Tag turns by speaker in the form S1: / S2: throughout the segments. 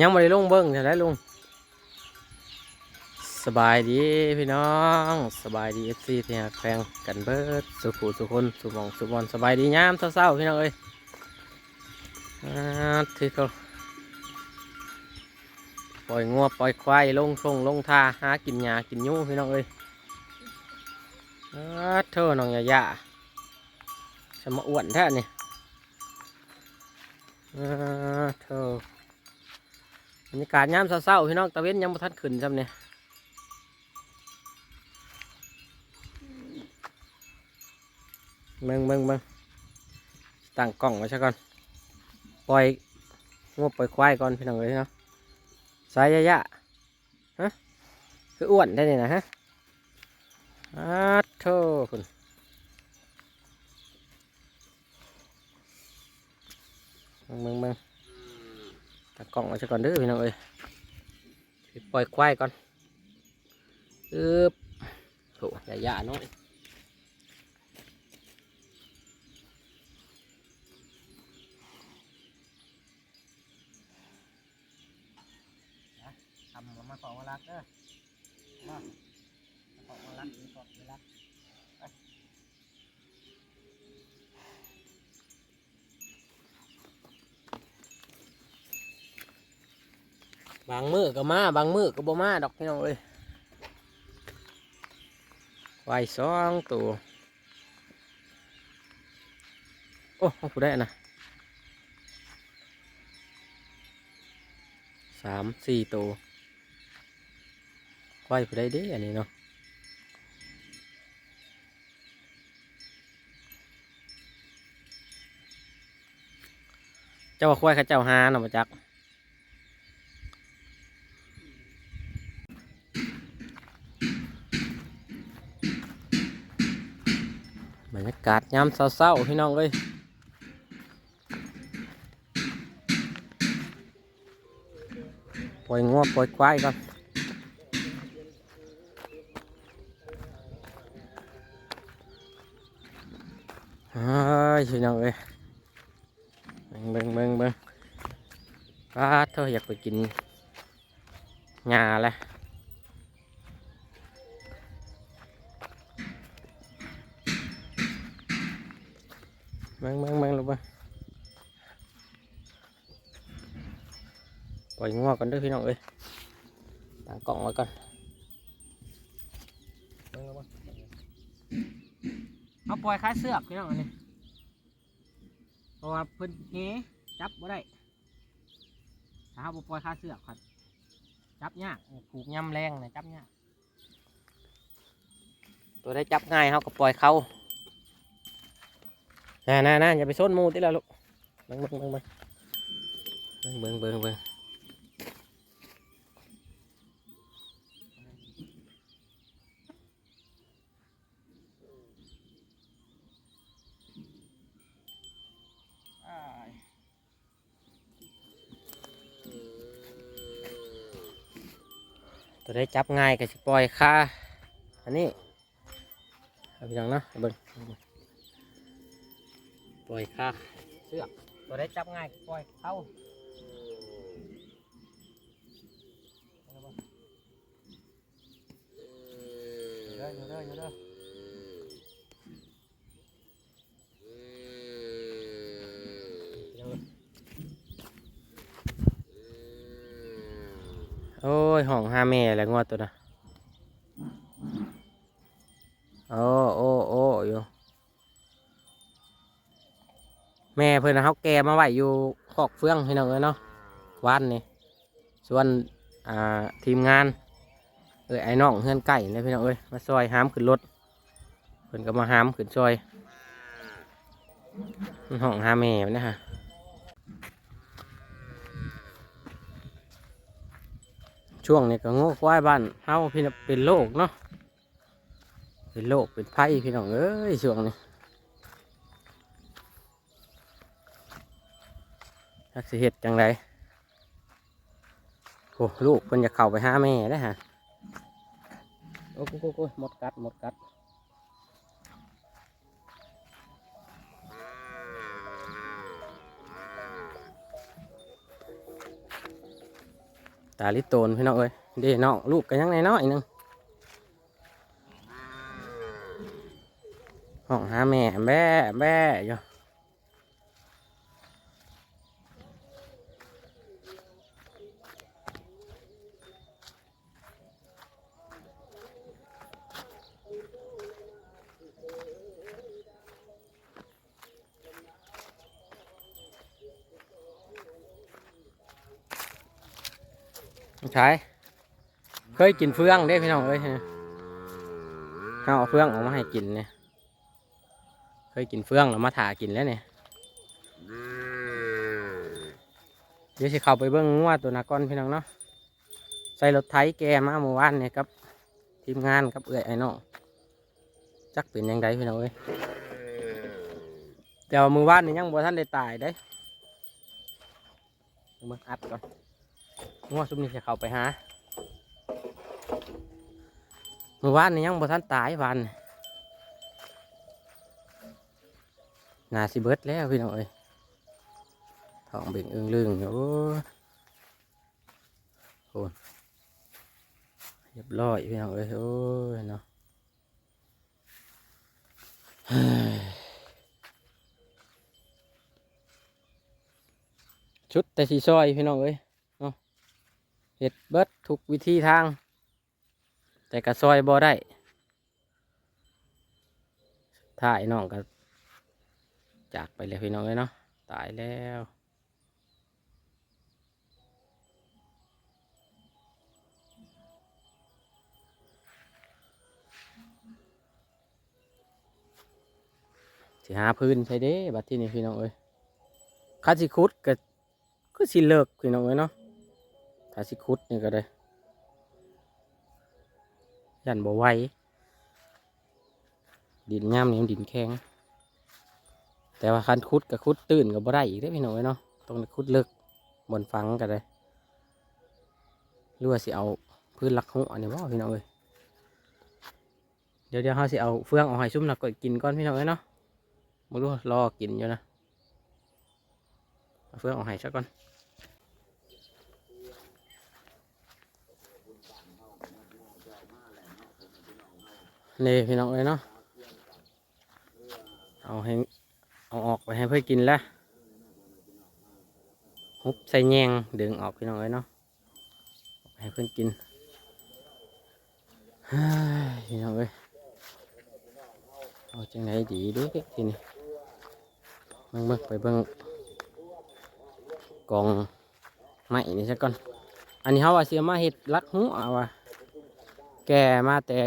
S1: ยังไม่ได้ลงเบิ้งจะได้ลุงสบายดีพี่น้องสบายดีเอฟซีที่แพงกันเบิดสุขุสุคนสุมองสุบอลสบายดียามเศร้าๆพี่น้องเอ้ยที่เขาปล่อยงัวปล่อยควายลงทงลงทาหากินหญ้ากินยูพี่น้องเอ้ยอ่าเท่าน้องยายาจะมาอ้วนแท้เนี่อ่า เท่บรรยากาศยามเศร้าๆพี่น้องตะเว้นยังบ่ทันขึ้นจำเนี่ยเบิ่งเบิ่งเบิ่งตั้งกล้องไว้ซะก่อน ปล่อยงวปล่อยควายก่อนพี่น้องเลยเนาะสายยะยะฮะ คืออ้วนได้นี่นะฮะอาโธ่คุณเบิ่งเบิ่งเบิ่ง ตาก ล้องไว้ซะก่อนเด้อพี่น้องเอ้ยปล่อยควายก่อนอึบโถอย่ยาน้อยทำมาสองเวลาเด้อมาสองเวลาสองเวลา บางมือก็มาบางมือก็บ่มาดอกพี่น้องเอ้ยควายสองตัวโอ้เอาผู้ได้นะสามสี่ตัวควายผู้ได้ด้อันนี้เนาะเจ้าควายข้าเจ้าหาเนาะมาจัก บรรยากาศยามเศร้าๆพี่น้องเอ้ยปล่อยงัวปล่อยควายก่อนเฮ้ยพี่น้องเอ้ยเบิ่งเบิ่งเบิ่งเบิ่งป้าเธออยากไปกินงาแหละ เบิ่งเบิ่งเบิ่งลูกเบิ่ง ปล่อยงัวกันด้วยพี่น้องเอ้ยตั้งกล่องไว้ก่อนเอาปล่อยคาเสือกพี่น้องอันนี้เพราะว่าเพิ่นเงี้จับบ่ได้ถ้าเราปล่อยคาเสือกครับจับยากผูกย่ำแรงนะจับยากตัวได้จับง่ายเขาก็ปล่อยเขาน่าน่าน่าอย่าไปส้นมูติแล้วลูกเบิ่งเบิ่งเบิ่งเบิ่งเบิ่งเบิ่งเบิ่งอ้ายตัว ได้จับง่ายก็สิปล่อยค่าอันนี้เอาไปยังเนาะเบิ้งปล่อยค่าเสือกตัวได้จับง่ายปล่อยเข้าอยู่เด้ออยู่เด้ออยู่เด้อ โอ้ยห้องห้าแม่อะไรงวดตัวนะโอ้โอ้โอ้อยู่แม่เพื่อนเขาแกมาไว้อยู่คอกเฟืองพี่น้องเอ้ยเนาะวันนี่ส่วนอ่าทีมงานเอ้ยไอ้น้องเฮือนไก่เลยพี่น้องเอ้ยมาซอยหามขึ้นรถเพื่อนก็มาหามขึ้นซอยห้องหาแม่นะฮะ ช่วงนี้ก็โง่ควายบ้านเฮาพี่น้องเป็นโรคเนาะเป็นโรคเป็นไผ่พี่น้องเอ้ยช่วงนี้จักสิเห็ดจังไรโอ้ลูกเพิ่นจะเข้าไปหาแม่ได้ฮะ โอ้โหโอ้โหหมดกัดหมดกัด ตาลิโตนพี่น้องเอ้ยเด้น้องลูกกันยังไงน้อยนึงห้องหาแม่แม่แม่อยู่ ใช่เคยกินเฟืองเด้พี่น้องเอ้ยเอาเอาเฟืองออกมาให้กินเนี่ยเคยกินเฟืองแล้วมาถากินแล้วเนี่ยเดี๋ยวสิเข้าไปเบิ้งงัวตัวนาก้อนพี่น้องเนาะใส่รถไถแกมาเมื่อวานเนี่ยกับทีมงานกับเอื้อยไอ้น้องจักเป็นยังไงพี่น้องเอ้ยแต่ว่ามือวานนี่ยังบ่ทันได้ตายได้เบิ่งอัดก่อน งัวซุมนี้จะเข้าไปหามือวานนี่ยังบ่ทันตายวานนาสิเบิดแล้วพี่น้องเอ้ยท้องเบ่งอึ้งลึงอยู่โอ้โอนเรียบร้อยพี่น้องเอ้ยโอ้ยเนาะชุดแต่สีซอยพี่น้องเอ้ย เห็ดเบิดทุกวิธีทาง แต่กระซอยบ่ได้ถ่ายน้องก็จากไปเลยพี่น้องเอ้ยเนาะตายแล้วสิหาพื้นใช่เด้บัดที่นี่พี่น้องเอ้ยข้าสิคุดก็ก็สิเลิกพี่น้องเอ้ยเนาะ ถ้าสิคุดนี่ก็ได้ ยันบ่ไหวดินย่ำนี่มันดินแข็ง แต่ว่าคันคุดกับคุดตื่นกับบ่ได้อีกได้พี่น้อยเนาะต้องได้คุดเลิกบนฟังกันเลยหรือว่าสิเอาพื้นลักหัวนี่บ่พี่น้องเอ้ยเดี๋ยวเดี๋ยวเขาสิเอาเฟืองเอาให้ซุ่มหนักก็กินก่อนพี่น้องเอ้ยเนาะมาดูรอกินอยู่นะเฟืองเอาให้ซะก่อน นี่พี่น้องเอ้ยเนาะเอาให้เอาออกไปให้เพื่อกินแล้วฮุบใส่แยงดึงออกพี่น้องเอ้ยเนาะให้เพื่อนกินเฮ้ยพี่น้องเอ้ยเอาจังไหนดีด้ทีนี้เบิ่งเบิ่งไปเบิ่งกองไม้นี่ซะก่อนอันนี้เขาว่าเสียมาเห็ดลักหัวว่ะแก่มาแต่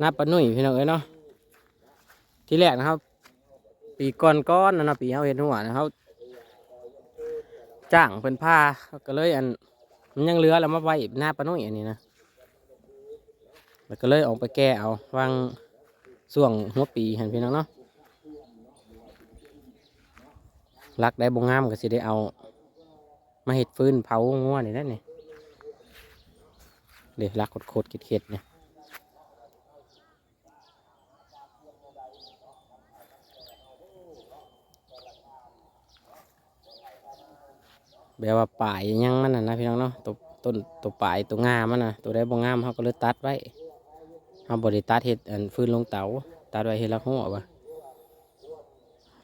S1: หน้าปะนุ่ยพี่น้องเอ้ยเนาะที่แรกนะครับ ปีก่อนก้อนนะนะปีเขาเห็นหัวนะครับจ้างเพิ่นผ้าก็เลยอันมันยังเหลือแล้วมาไว้หน้าปะนุ่ยอันนี้นะแล้วก็เลยออกไปแก้เอาวางส่วงหัวปีเห็นพี่น้องเนาะรักได้บงงามก็สิได้เอา มาเห็ดฟืนเผางัวนี่นั่นนี่เดี๋ยวรักโคตรๆเข็ดๆเนี่ย แบบว่าป่ายยังมันนะนะพี่น้องเนาะตัวต้นตัวป่ายตัวงามมันนะตัวได้บ่งามเขาก็เลยตัดไว้เขาบริตัดเห็ดอันฟื้นลงเตาตัดไว้เห็ดละหัววะ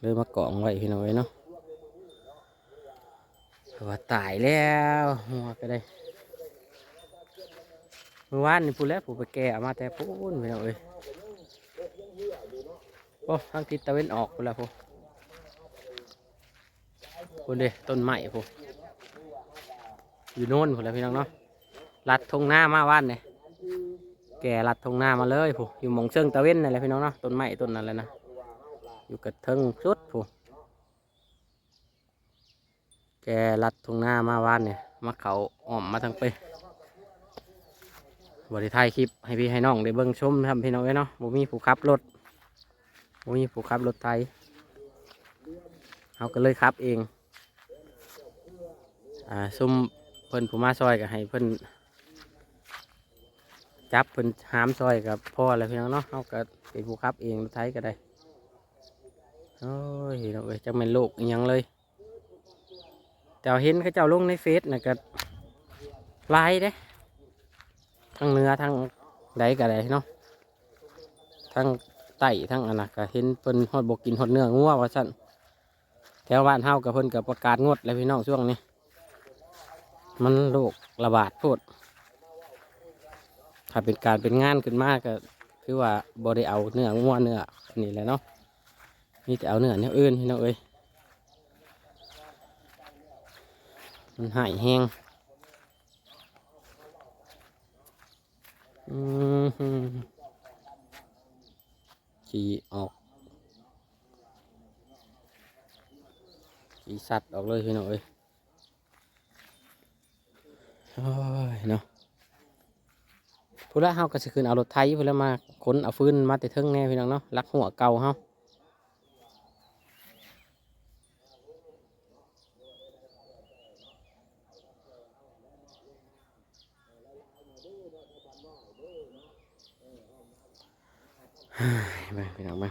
S1: เลยมากองไว้พี่น้องไว้เนาะว่าตายแล้วหัวก็ได้เมื่อวานนี่พูดแล้วผมไปแก่มาแต่พูนพี่น้องเอ้ยโอ้ทางทิศตะเวนออกไปแล้วพูพูนเด้ต้นไม้พู อยู่โน่นผมแล้วพี่น้องเนาะลัดทงหน้ามาว่านเนี่ยแกลัดทงหน้ามาเลยผู้อยู่มองเชิงตะเว้นนั่แหละพี่น้องเนาะต้นไม้ต้นนั้นแหละนะอยู่กระเทิงสุดผู้แกลัดทงหน้ามาว่านเนี่ยมาเขาอ้อมมาทางไปบริถ่ายคลิปให้พี่ให้น้องได้เบิ่งชมทำพี่น้องไว้เนาะบ่มีผู้ขับรถบ่มีผู้ขับรถไทยเขาก็เลยขับเองอ่าซุ่ม พิ่นผู้มาซอยก็ให้เพิ่นจับเพิ่นหามซอยกับพ่ออะไรพี่น้องเนาะเขาก็เป็นผู้ขับเองรถไทยก็ได้โอ้ยเราเอ้ยจังเป็นโลกอิหยังเลยแต่ว่าเห็นเขาเจ้าลงในเฟซนะก็หลายเด้ทั้งเนื้อทั้งใดก็ได้เนาะทั้งไต่ทั้งอันนั้นก็เห็นเพิ่นฮอดบกกินฮอดเนื้องัวว่าซั่นแถวบ้านเฮากับเพิ่นก็ประกาศงดแล้วพี่น้องช่วงนี้ มันโรคระบาดโพดถ้าเป็นการเป็นงานขึ้นมากก็คือว่าบ่ได้เอาเนื้องัวเนื้อนี่แหละเนาะมีแต่เอาเนื้อแนวอื่นพี่น้องเอ้ยมันหายแห้งอืมฮึขี่ออกขี่สัตว์ออกเลยพี่น้องเอ้ย โอ้ยเนาะพูดแล้วเฮาก็สิขึ้นเอารถไถพูดแล้วมาขนเอาฟืนมาแต่เทิงแน่พี่น้องเนาะลักหัวเก่าเฮาไปพี่น้อ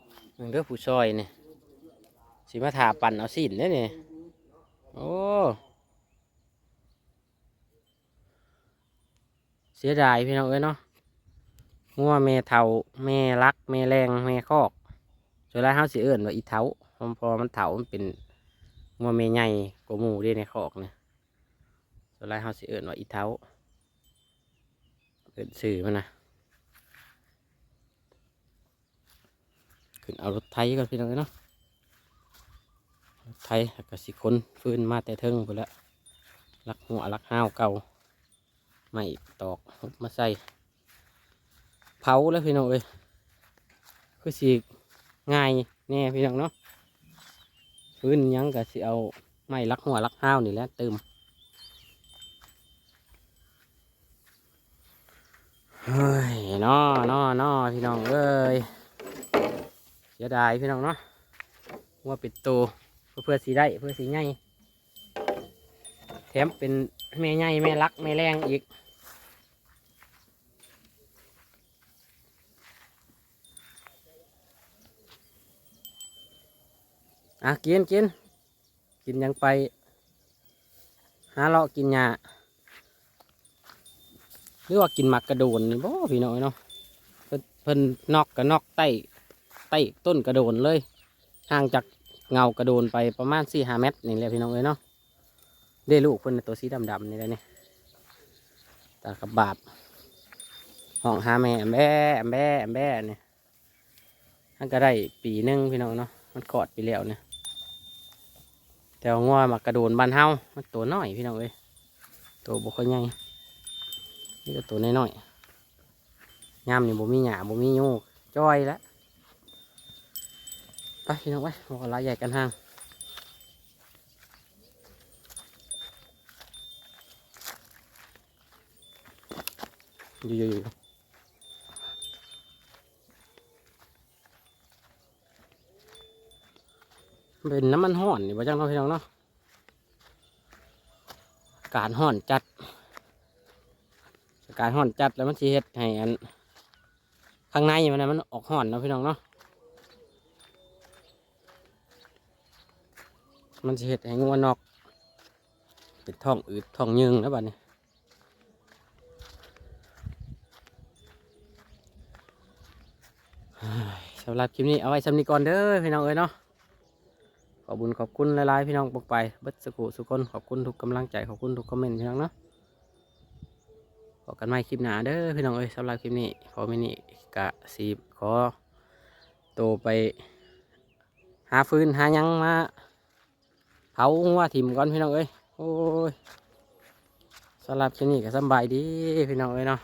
S1: ผู้ซอยเนี่ยสิมาถาปั่นเอาสินเด้อนี่โอ้เสียดายพี่น้องเอ้ยเนาะงัวแม่เฒ่าแม่รักแม่แรงแม่คอกส่วนไรเฮาสิเอิ้นว่าอีเฒ่าเพราะเพอมันเฒ่ามันเป็นงัวแม่ใหญ่กว่าหมู่เด้ในคอกเนี่ยส่วนไรเฮาสิเอิ้นว่าอีเฒ่าเอิ้นชื่อมันนะ ขึ้นเอารถไถก่อนพี่น้องเอ้ยเนาะรถไถก็สิคนฟื้นมาแต่เทิงไปแล้วลักหัวลักห้าวเก่าไม่ตอกมาใส่เผาแล้วพี่น้องเอ้ยคือสิง่ายแน่พี่น้องเนาะพื้นยังก็สิเอาไม้ลักหัวลักห้าวนี่แหละเติมเฮ้ยน้อน้อน้อพี่น้องเอ้ย สียดายพี่น้องเนาะว่าเป็นโตเพื่อสีได้เพื่อสีใหญ่แถมเป็นแม่ใหญ่แม่รักแม่แรงอีกอะกินกินกินยังไป หาเลาะกินหญ้าหรือว่ากินหมักกระโดนนี่บ่พี่น้อยเนาะเพิ่นเพิ่นนอกกับนอกใต้ ใต้ต้นกระโดนเลย ห่างจากเงากระโดนไปประมาณสี่ห้าเมตรนี่แหละพี่น้องเอ้ยเนาะได้ลูกเพิ่นน่ะตัวสีดำๆนี่แหละนี่ตากับบาบห้องหาแม่แอมแบ่แมแบ่แมแบ่เนี่ยท่านก็ได้ปีหนึงพี่น้องเนาะมันกอดไปแล้วเนี่ยแต่งัวมากระโดนบานเฮามันตัวน้อยพี่น้องเอ้ยตัวบุค่อยใหญ่นี่ก็ตัวน้อยๆยามนี่บ่มีหยาบ่มีโยูจ้อยแล้ว ไปพี่น้องไปบอกลายใหญ่กันห่างอยู่อยู่อยู่เป็นน้ำมันห่อนนี่บ่จังเนาะพี่น้องเนาะ การห่อนจัด กาศห่อนจัดแล้วมันสิเฮ็ดให้อันข้างในมันนะมันออกห่อนเนาะพี่น้องเนาะ มันสิเฮ็ดให้งัวนอกเป็นท้องอืดท้องยึงแล้วบัดนี้สำหรับคลิปนี้เอาไว้สำนี้ก่อนเด้อพี่น้องเอ้ยเนาะขอบุญขอบคุณหลายๆพี่น้องปกไปเบิดสกุสุคนขอบคุณทุกกำลังใจขอบคุณทุกคอมเมนต์พี่น้องเนาะพบกันใหม่คลิปหน้าเด้อพี่น้องเอ้ยสำหรับคลิปนี้ขอมินิกะสีขอโตไป หาฟืนหายังมา เผาว่าถิ่มก่อนพี่น้องเอ้ยโอ้ยสำหรับคลิปนี้ก็สบายดีพี่น้องเอ้ยเนาะ